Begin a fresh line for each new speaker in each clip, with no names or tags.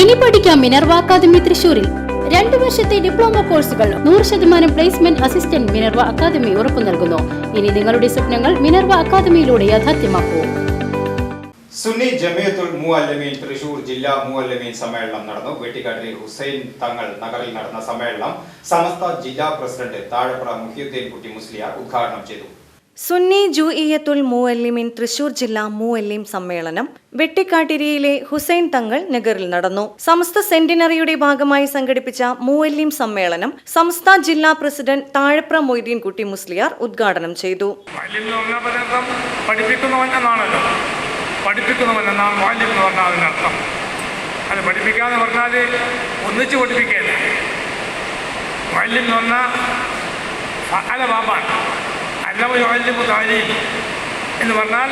ഇനി പഠിക്കാം Minerva academy തൃശൂരിൽ രണ്ടു വർഷത്തെ ഡിപ്ലോമ കോഴ്സുകൾ നൂറ് ശതമാനം പ്ലേസ്മെന്റ് അസിസ്റ്റന്റ് മിനർവ അക്കാദമി ഉറപ്പു നൽകുന്നു. ഇനി നിങ്ങളുടെ സ്വപ്നങ്ങൾ മിനർവ അക്കാദമിയിലൂടെ യാഥാർത്ഥ്യമാക്കൂ.
സുന്നി ജമിയത്തുൽ മുഅല്ലമീൻ തൃശൂർ ജില്ലാ മുഅല്ലമീൻ സമ്മേളനം നടന്നു. വെട്ടിക്കാട്ടിൽ ഹുസൈൻ തങ്ങൾ നഗറിൽ നടന്ന സമ്മേളനം സമസ്ത ജില്ലാ പ്രസിഡന്റ് താഴപ്ര മുഹിയുദ്ദീൻ കുട്ടി മുസ്ലിയാർ ഉദ്ഘാടനം ചെയ്തു.
സുന്നി ജുഇയത്തുൽ മൂവല്ലിമിൻ തൃശൂർ ജില്ലാ മൂവല്ലിം സമ്മേളനം വെട്ടിക്കാട്ടിരിയിലെ ഹുസൈൻ തങ്ങൾ നഗറിൽ നടന്നു. സമസ്ത സെന്റിനറിയുടെ ഭാഗമായി സംഘടിപ്പിച്ച മൂവല്ലിം സമ്മേളനം സമസ്ത ജില്ലാ പ്രസിഡന്റ് താഴപ്ര മൊയ്തീൻകുട്ടി മുസ്ലിയാർ ഉദ്ഘാടനം ചെയ്തു.
പഠിപ്പിക്കുന്നവൻ എന്നാണല്ലോ. എന്നാണ് എന്ന് പറഞ്ഞാൽ അത് പഠിപ്പിക്കാന്ന് പറഞ്ഞാൽ ഒന്നിച്ച് പഠിപ്പിക്കുകയല്ല മാലിം എന്ന് പറഞ്ഞാൽ അല ബാബാണ് അല്ലവ മാലിം താലീം എന്ന് പറഞ്ഞാൽ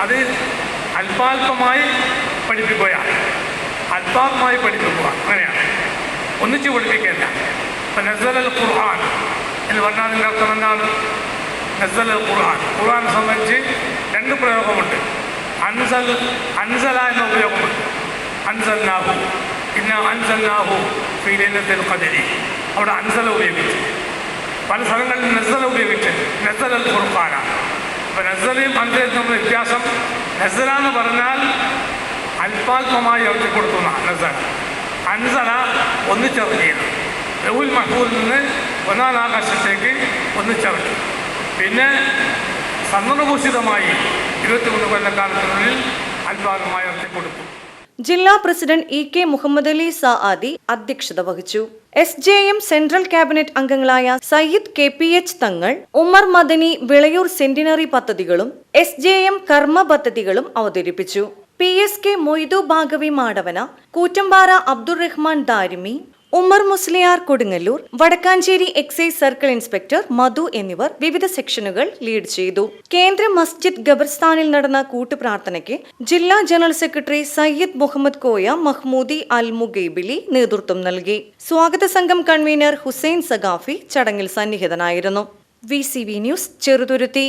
അത് അല്പാൽപമായി പഠിപ്പിക്കുകയാണ്. അല്പാൽപമായി പഠിപ്പിക്കുക. അങ്ങനെയാണ്. ഒന്നിച്ചു പഠിപ്പിക്കുകയല്ല ഇപ്പം നസൽ അൽ ഖുർആൻ എന്ന് പറഞ്ഞാൽ അതിന്റെ അർത്ഥം എന്താണ്? നസൽ അൽ ഖുർആൻ. ഖുർആൻ സംബന്ധിച്ച് രണ്ട് പ്രയോഗമുണ്ട്. അൻസൽ അൻസല എന്ന ഉപയോഗമുണ്ട്. അൻസൽനാഹു. പിന്നെ അൻസൽനാഹു ഫീലിനത്തിൽ ഖദരി. അവിടെ അൻസല ഉപയോഗിച്ചു. പല സ്ഥലങ്ങളിൽ നസല ഉപയോഗിച്ച് നസൽ അൽ ഖുർആനാണ് അപ്പോൾ നസലയും അൻസലും തമ്മിൽ വ്യത്യാസം. നസല എന്ന് പറഞ്ഞാൽ അല്പാൽപമായി ഇറക്കി കൊടുക്കുന്ന നസൽ അൻസല ഒന്നിച്ചിറക്കിയത് റഹുൽ മഹൂലിൽ നിന്ന് ഒന്നാം ആകാശത്തേക്ക് ഒന്നിച്ചിറക്കി പിന്നെ സന്ദർഭൂഷിതമായി ഇരുപത്തിമൂന്ന് കൊല്ലക്കാലത്തിനുള്ളിൽ കൊടുക്കും
ജില്ലാ president E K Muhammad Ali Saadi അധ്യക്ഷത വഹിച്ചു. S J M central cabinet അംഗങ്ങളായ Sayyid K P H Thangal Umar Madani Vilayur centenary പദ്ധതികളും എസ് ജെ എം കർമ്മ പദ്ധതികളും അവതരിപ്പിച്ചു. P S K Moidu Baqavi Madavana Koottambara Abdurahman Darimi Ummer Musliyar Kodungallur Vadakkanchery excise circle inspector Madhu എന്നിവർ വിവിധ സെക്ഷനുകൾ lead ചെയ്തു. കേന്ദ്ര മസ്ജിദ് ഖബർസ്ഥാനിൽ നടന്ന കൂട്ടുപ്രാർത്ഥനയ്ക്ക് ജില്ലാ ജനറൽ സെക്രട്ടറി സയ്യിദ് മുഹമ്മദ് കോയ മഹ്മൂദി അൽ മുഗൈബിലി നേതൃത്വം നൽകി. സ്വാഗത സംഘം കൺവീനർ ഹുസൈൻ സഗാഫി ചടങ്ങിൽ സന്നിഹിതനായിരുന്നു. V news Cheruthuruthy.